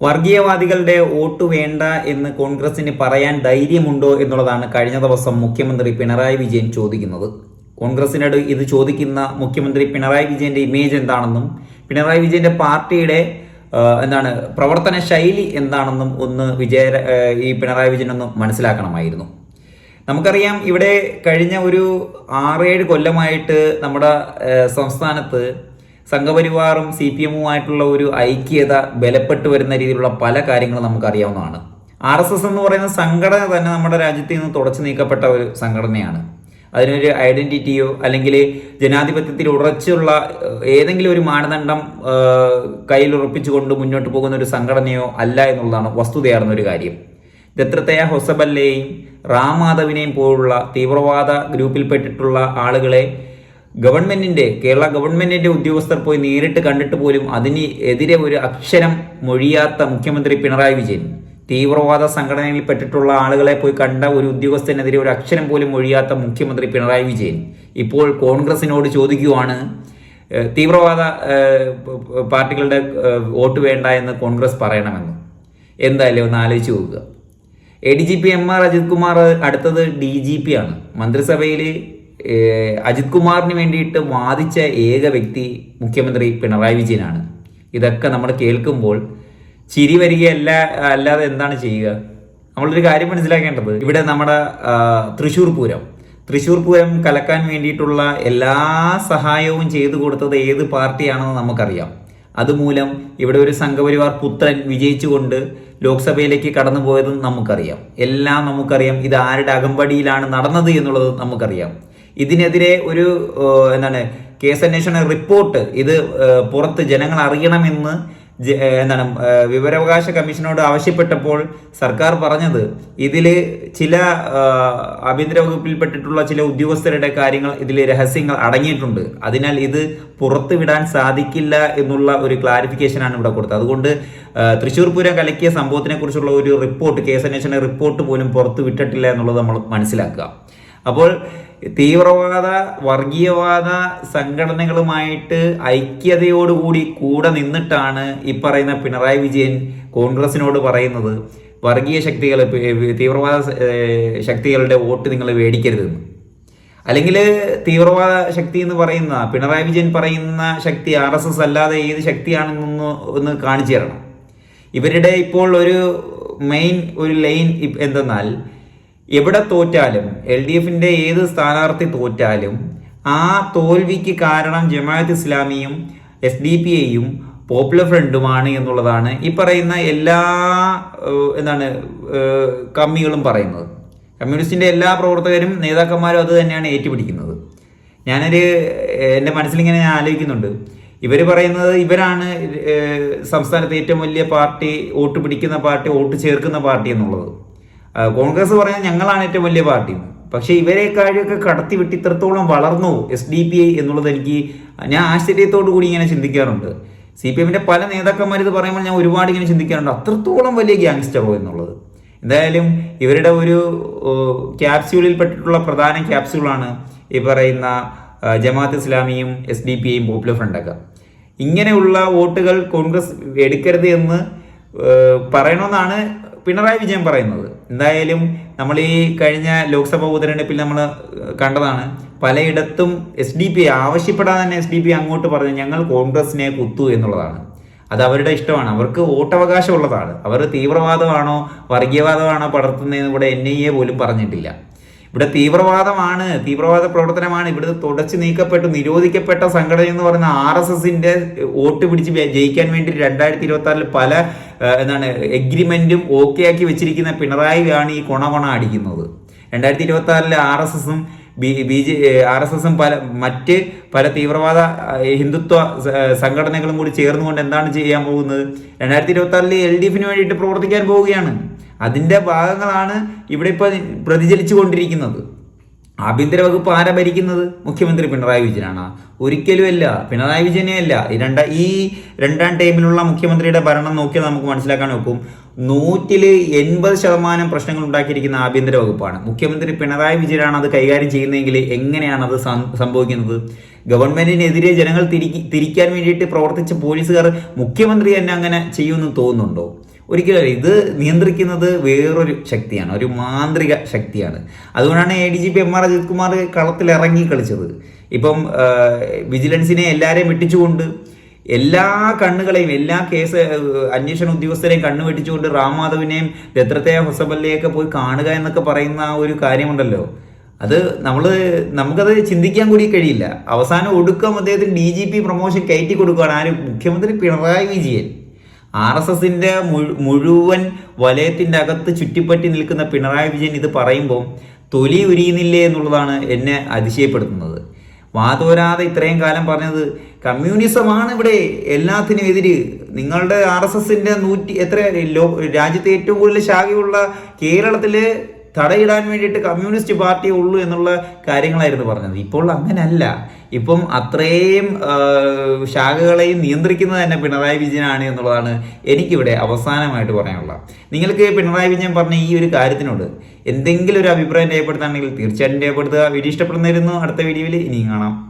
വർഗീയവാദികളുടെ vote വേണ്ട എന്ന് കോൺഗ്രസിന് പറയാൻ ധൈര്യമുണ്ടോ എന്നുള്ളതാണ് കഴിഞ്ഞ ദിവസം മുഖ്യമന്ത്രി പിണറായി വിജയൻ ചോദിക്കുന്നത്. കോൺഗ്രസിനോട് ഇത് ചോദിക്കുന്ന മുഖ്യമന്ത്രി പിണറായി വിജയന്റെ ഇമേജ് എന്താണെന്നും പിണറായി വിജയന്റെ പാർട്ടിയുടെ എന്താണ് പ്രവർത്തന ശൈലി എന്താണെന്നും ഒന്ന് വിജയ ഈ പിണറായി വിജയൻ ഒന്ന് മനസ്സിലാക്കണമായിരുന്നു. നമുക്കറിയാം ഇവിടെ കഴിഞ്ഞ ഒരു ആറേഴ് കൊല്ലമായിട്ട് നമ്മുടെ സംസ്ഥാനത്ത് സംഘപരിവാറും സി പി എമ്മുമായിട്ടുള്ള ഒരു ഐക്യത ബലപ്പെട്ടു വരുന്ന രീതിയിലുള്ള പല കാര്യങ്ങളും നമുക്കറിയാവുന്നതാണ്. ആർ എസ് എസ് എന്ന് പറയുന്ന സംഘടന തന്നെ നമ്മുടെ രാജ്യത്ത് നിന്ന് തുടച്ചു നീക്കപ്പെട്ട ഒരു സംഘടനയാണ്. അതിനൊരു ഐഡന്റിറ്റിയോ അല്ലെങ്കിൽ ജനാധിപത്യത്തിൽ ഉറച്ചുള്ള ഏതെങ്കിലും ഒരു മാനദണ്ഡം കയ്യിൽ ഉറപ്പിച്ചുകൊണ്ട് മുന്നോട്ട് പോകുന്ന ഒരു സംഘടനയോ അല്ല എന്നുള്ളതാണ് വസ്തുതയാർന്ന ഒരു കാര്യം. ദത്രത്തയ ഹൊസബല്ലയെയും റാം മാധവിനെയും പോലുള്ള തീവ്രവാദ ഗ്രൂപ്പിൽപ്പെട്ടിട്ടുള്ള ആളുകളെ ഗവൺമെന്റിന്റെ കേരള ഗവൺമെന്റിന്റെ ഉദ്യോഗസ്ഥർ പോയി നേരിട്ട് കണ്ടിട്ട് പോലും അതിന് എതിരെ ഒരു അക്ഷരം മൊഴിയാത്ത മുഖ്യമന്ത്രി പിണറായി വിജയൻ. തീവ്രവാദ സംഘടനയിൽപ്പെട്ടിട്ടുള്ള ആളുകളെ പോയി കണ്ട ഒരു ഉദ്യോഗസ്ഥനെതിരെ ഒരു അക്ഷരം പോലും മൊഴിയാത്ത മുഖ്യമന്ത്രി പിണറായി വിജയൻ. ഇപ്പോൾ കോൺഗ്രസിനോട് ചോദിക്കുവാണ് തീവ്രവാദ പാർട്ടികളുടെ വോട്ട് വേണ്ട എന്ന് കോൺഗ്രസ് പറയണമെന്ന്. എന്തായാലും ഒന്ന് ആലോചിച്ച് നോക്കുക. A D G P M R Ajith Kumar അടുത്തത് ഡി ജി പി ആണ്. മന്ത്രിസഭയിൽ അജിത് കുമാറിന് വേണ്ടിയിട്ട് വാദിച്ച ഏക വ്യക്തി മുഖ്യമന്ത്രി പിണറായി വിജയനാണ്. ഇതൊക്കെ നമ്മൾ കേൾക്കുമ്പോൾ ചിരി വരികയല്ല അല്ലാതെ എന്താണ് ചെയ്യുക? നമ്മളൊരു കാര്യം മനസ്സിലാക്കേണ്ടത് ഇവിടെ നമ്മുടെ തൃശ്ശൂർ പൂരം. തൃശ്ശൂർ പൂരം കലക്കാൻ വേണ്ടിയിട്ടുള്ള എല്ലാ സഹായവും ചെയ്തു കൊടുത്തത് ഏത് പാർട്ടിയാണെന്ന് നമുക്കറിയാം. അതുമൂലം ഇവിടെ ഒരു സംഘപരിവാർ പുത്രൻ വിജയിച്ചുകൊണ്ട് ലോക്സഭയിലേക്ക് കടന്നു പോയതും നമുക്കറിയാം. എല്ലാം നമുക്കറിയാം ഇത് ആരുടെ അകമ്പടിയിലാണ് നടന്നത് എന്നുള്ളത് നമുക്കറിയാം. ഇതിനെതിരെ ഒരു എന്താണ് കേസന്വേഷണ റിപ്പോർട്ട് ഇത് പുറത്ത് ജനങ്ങൾ അറിയണമെന്ന് എന്താണ് വിവരാവകാശ കമ്മീഷനോട് ആവശ്യപ്പെട്ടപ്പോൾ സർക്കാർ പറഞ്ഞത് ഇതിൽ ചില ആഭ്യന്തര വകുപ്പിൽപ്പെട്ടിട്ടുള്ള ചില ഉദ്യോഗസ്ഥരുടെ കാര്യങ്ങൾ ഇതിൽ രഹസ്യങ്ങൾ അടങ്ങിയിട്ടുണ്ട്. അതിനാൽ ഇത് പുറത്തു വിടാൻ സാധിക്കില്ല എന്നുള്ള ഒരു ക്ലാരിഫിക്കേഷനാണ് ഇവിടെ കൊടുത്തത്. അതുകൊണ്ട് തൃശ്ശൂർ പൂരം കലക്കിയ സംഭവത്തിനെ കുറിച്ചുള്ള ഒരു റിപ്പോർട്ട് കേസ് കേസന്വേഷണ റിപ്പോർട്ട് പോലും പുറത്തു വിട്ടിട്ടില്ല എന്നുള്ളത് നമ്മൾ മനസ്സിലാക്കുക. അപ്പോൾ തീവ്രവാദ വർഗീയവാദ സംഘടനകളുമായിട്ട് ഐക്യതയോടുകൂടി കൂടെ നിന്നിട്ടാണ് ഈ പറയുന്ന പിണറായി വിജയൻ കോൺഗ്രസിനോട് പറയുന്നത് വർഗീയ ശക്തികൾ തീവ്രവാദ ശക്തികളുടെ വോട്ട് നിങ്ങൾ മേടിക്കരുതെന്ന്. അല്ലെങ്കിൽ തീവ്രവാദ ശക്തി എന്ന് പറയുന്ന പിണറായി വിജയൻ പറയുന്ന ശക്തി ആർ എസ് എസ് അല്ലാതെ ഏത് ശക്തിയാണെന്നൊന്ന് ഒന്ന് കാണിച്ചു തരണം. ഇവരുടെ ഇപ്പോൾ ഒരു മെയിൻ ഒരു ലൈൻ എന്തെന്നാൽ എവിടെ തോറ്റാലും എൽ ഡി എഫിന്റെ ഏത് സ്ഥാനാർത്ഥി തോറ്റാലും ആ തോൽവിക്ക് കാരണം ജമാഅത്ത് ഇസ്ലാമിയും എസ് ഡി പി ഐയും പോപ്പുലർ ഫ്രണ്ടുമാണ് എന്നുള്ളതാണ് ഈ പറയുന്ന എല്ലാ എന്താണ് കമ്മികളും പറയുന്നത്. കമ്മ്യൂണിസ്റ്റിന്റെ എല്ലാ പ്രവർത്തകരും നേതാക്കന്മാരും അത് തന്നെയാണ് ഏറ്റുപിടിക്കുന്നത്. ഞാനൊരു എന്റെ മനസ്സിലിങ്ങനെ ഞാൻ ആലോചിക്കുന്നുണ്ട്. ഇവർ പറയുന്നത് ഇവരാണ് സംസ്ഥാനത്തെ ഏറ്റവും വലിയ പാർട്ടി വോട്ട് പിടിക്കുന്ന പാർട്ടി വോട്ട് ചേർക്കുന്ന പാർട്ടി എന്നുള്ളത്. കോൺഗ്രസ് പറയുന്നത് ഞങ്ങളാണ് ഏറ്റവും വലിയ പാർട്ടി. പക്ഷേ ഇവരെ കാര്യമൊക്കെ കടത്തി വിട്ട് ഇത്രത്തോളം വളർന്നു എസ് ഡി പി ഐ എന്നുള്ളത് എനിക്ക് ഞാൻ ആശ്ചര്യത്തോടു കൂടി ഇങ്ങനെ ചിന്തിക്കാറുണ്ട്. സി പി എമ്മിന്റെ പല നേതാക്കന്മാർ ഇത് പറയുമ്പോൾ ഞാൻ ഒരുപാട് ഇങ്ങനെ ചിന്തിക്കാറുണ്ട്. അത്രത്തോളം വലിയ ഗ്യാങ്സ്റ്ററോ എന്നുള്ളത്. എന്തായാലും ഇവരുടെ ഒരു ക്യാപ്സ്യൂളിൽ പെട്ടിട്ടുള്ള പ്രധാന ക്യാപ്സ്യൂളാണ് ഈ പറയുന്ന ജമാഅത്ത് ഇസ്ലാമിയും എസ് ഡി പി ഐയും പോപ്പുലർ ഫ്രണ്ടൊക്കെ ഇങ്ങനെയുള്ള വോട്ടുകൾ കോൺഗ്രസ് എടുക്കരുത് എന്ന് പറയണമെന്നാണ് പിണറായി വിജയൻ പറയുന്നത്. എന്തായാലും നമ്മൾ ഈ കഴിഞ്ഞ ലോക്സഭാ ഉപതെരഞ്ഞെടുപ്പിൽ നമ്മൾ കണ്ടതാണ്. പലയിടത്തും എസ് ഡി പി ആവശ്യപ്പെടാതെ തന്നെ എസ് ഡി പി അങ്ങോട്ട് പറഞ്ഞു ഞങ്ങൾ കോൺഗ്രസിനെ കുത്തു എന്നുള്ളതാണ്. അത് അവരുടെ ഇഷ്ടമാണ്. അവർക്ക് വോട്ടവകാശം ഉള്ളതാണ് അവർ തീവ്രവാദമാണോ വർഗീയവാദമാണോ പടർത്തുന്നതെന്ന് ഇവിടെ എൻ ഐ എ പോലും പറഞ്ഞിട്ടില്ല. ഇവിടെ തീവ്രവാദമാണ് തീവ്രവാദ പ്രവർത്തനമാണ്. ഇവിടെ തുടച്ചു നീക്കപ്പെട്ടു നിരോധിക്കപ്പെട്ട സംഘടന എന്ന് പറയുന്ന ആർ എസ് എസിന്റെ വോട്ട് പിടിച്ച് ജയിക്കാൻ വേണ്ടി രണ്ടായിരത്തി ഇരുപത്തി ആറിൽ പല എന്താണ് എഗ്രിമെന്റും ഓക്കെ ആക്കി വെച്ചിരിക്കുന്ന പിണറായിയാണ് ഈ കൊണ കൊണ അടിക്കുന്നത്. രണ്ടായിരത്തി ഇരുപത്തി ആറിലെ ആർ എസ് എസും B B J R S എസും പല മറ്റ് പല തീവ്രവാദ ഹിന്ദുത്വ സംഘടനകളും കൂടി ചേർന്നുകൊണ്ട് എന്താണ് ചെയ്യാൻ പോകുന്നത്? രണ്ടായിരത്തി ഇരുപത്തി ആറിൽ എൽ ഡി എഫിന് വേണ്ടിയിട്ട് പ്രവർത്തിക്കാൻ പോവുകയാണ്. അതിന്റെ ഭാഗങ്ങളാണ് ഇവിടെ ഇപ്പോൾ പ്രതിചലിച്ചു കൊണ്ടിരിക്കുന്നത് ആഭ്യന്തര വകുപ്പ് ആരാ ഭരിക്കുന്നത്? മുഖ്യമന്ത്രി പിണറായി വിജയനാണ്. ഒരിക്കലുമല്ല പിണറായി വിജയനെ അല്ല. ഈ രണ്ട ഈ രണ്ടാം ടൈമിലുള്ള മുഖ്യമന്ത്രിയുടെ ഭരണം നോക്കിയാൽ നമുക്ക് മനസ്സിലാക്കാൻ നോക്കും നൂറ്റിൽ എൺപത് ശതമാനം പ്രശ്നങ്ങൾ ഉണ്ടാക്കിയിരിക്കുന്ന ആഭ്യന്തര വകുപ്പാണ്. മുഖ്യമന്ത്രി പിണറായി വിജയനാണ് അത് കൈകാര്യം ചെയ്യുന്നതെങ്കിൽ എങ്ങനെയാണ് അത് സംഭവിക്കുന്നത്? ഗവൺമെന്റിനെതിരെ ജനങ്ങൾ തിരിക്കി തിരിക്കാൻ വേണ്ടിയിട്ട് പ്രവർത്തിച്ച പോലീസുകാർ മുഖ്യമന്ത്രി തന്നെ അങ്ങനെ ചെയ്യുമെന്ന് തോന്നുന്നുണ്ടോ? ഒരിക്കലും ഇത് നിയന്ത്രിക്കുന്നത് വേറൊരു ശക്തിയാണ്. ഒരു മാന്ത്രിക ശക്തിയാണ്. അതുകൊണ്ടാണ് A D G P M R Ajith Kumar കളത്തിൽ ഇറങ്ങി കളിച്ചത്. ഇപ്പം വിജിലൻസിനെ എല്ലാവരെയും വെട്ടിച്ചുകൊണ്ട് എല്ലാ കണ്ണുകളെയും എല്ലാ കേസ് അന്വേഷണ ഉദ്യോഗസ്ഥരെയും കണ്ണു വെട്ടിച്ചുകൊണ്ട് റാം മാധവിനെയും ദത്രത്തെ ഹൊസബല്ലയൊക്കെ പോയി കാണുക എന്നൊക്കെ പറയുന്ന ഒരു കാര്യമുണ്ടല്ലോ. അത് നമ്മൾ നമുക്കത് ചിന്തിക്കാൻ കൂടി കഴിയില്ല. അവസാനം ഒടുക്കം അദ്ദേഹത്തിന് ഡി ജി പി പ്രൊമോഷൻ കയറ്റി കൊടുക്കുകയാണ് ആര്? മുഖ്യമന്ത്രി പിണറായി വിജയൻ. ആർ എസ് എസിന്റെ മുഴുവൻ വലയത്തിന്റെ അകത്ത് ചുറ്റിപ്പറ്റി നിൽക്കുന്ന പിണറായി വിജയൻ ഇത് പറയുമ്പോൾ തൊലി ഉരിയുന്നില്ലേ എന്നുള്ളതാണ് എന്നെ അതിശയപ്പെടുത്തുന്നത്. വാതോരാതെ ഇത്രയും കാലം പറഞ്ഞത് കമ്മ്യൂണിസമാണ് ഇവിടെ എല്ലാത്തിനും എതിര്. നിങ്ങളുടെ ആർ എസ് എസിന്റെ നൂറ്റി എത്ര രാജ്യത്തെ ഏറ്റവും കൂടുതൽ ശാഖയുള്ള കേരളത്തിൽ തടയിടാൻ വേണ്ടിയിട്ട് കമ്മ്യൂണിസ്റ്റ് പാർട്ടിയേ ഉള്ളൂ എന്നുള്ള കാര്യങ്ങളായിരുന്നു പറഞ്ഞത്. ഇപ്പോൾ അങ്ങനല്ല. ഇപ്പം അത്രയും ശാഖകളെയും നിയന്ത്രിക്കുന്നത് തന്നെ പിണറായി വിജയനാണ് എന്നുള്ളതാണ് എനിക്കിവിടെ അവസാനമായിട്ട് പറയാനുള്ളത്. നിങ്ങൾക്ക് പിണറായി വിജയൻ പറഞ്ഞ ഈ ഒരു കാര്യത്തിനോട് എന്തെങ്കിലും ഒരു അഭിപ്രായം രേഖപ്പെടുത്താണെങ്കിൽ തീർച്ചയായിട്ടും രേഖപ്പെടുത്തുക. വീഡിയോ ഇഷ്ടപ്പെടുന്നതായിരുന്നു അടുത്ത വീഡിയോയിൽ ഇനിയും കാണാം.